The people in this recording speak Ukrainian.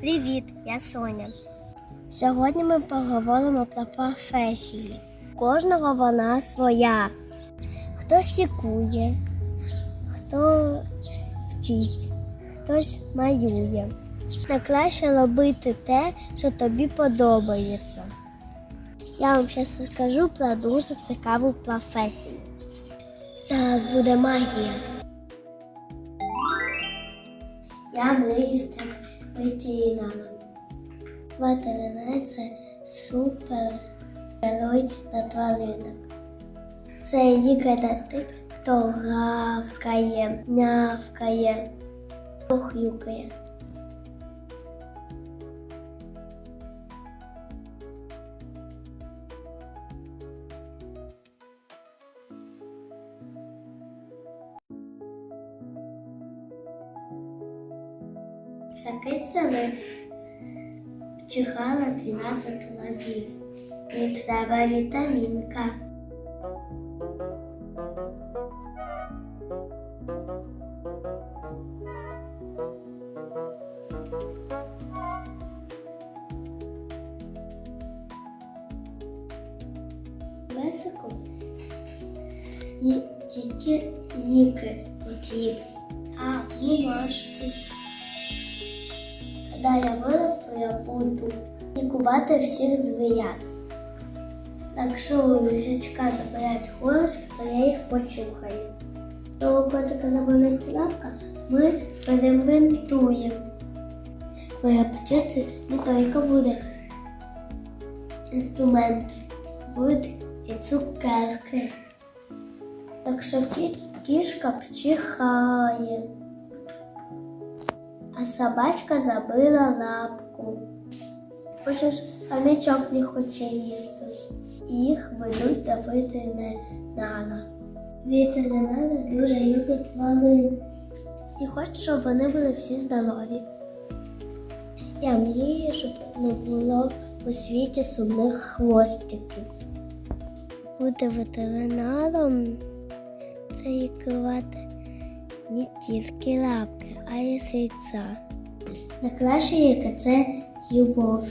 Привіт, я Соня. Сьогодні ми поговоримо про професії. Кожного вона своя. Хтось лікує, хто вчить, хтось малює. Найкраще робити те, що тобі подобається. Я вам зараз розкажу про дуже цікаву професію. Зараз буде магія. Я мрію стати ветеринаром. Ветеринар це супер герой на тваринок. Це для тих, хто гавкає, нявкає, похрюкає. Закисали чихала 12 разів. І треба вітамінка. І тільки ліки потрібні. А, бумажки. Коли я виросту, я буду лікувати всіх звірят. Якщо у їжачка забирають голочки, то я їх почухаю. Якщо у котика заболить лапка, ми перебинтуємо. Моя печеться не тільки буде інструменти, будуть і цукерки. Так що кішка пчихає а собачка забила лапку. Хочеш, хомячок не хоче їсти. Їх ведуть до ветеринара. Ветеринари дуже люблять тварин і хочуть, щоб вони були всі здорові. Я мрію, щоб не було у світі сумних хвостиків. Бути ветеринаром це лікувати не тільки лапки, а й серця. Найкраще яке це любов.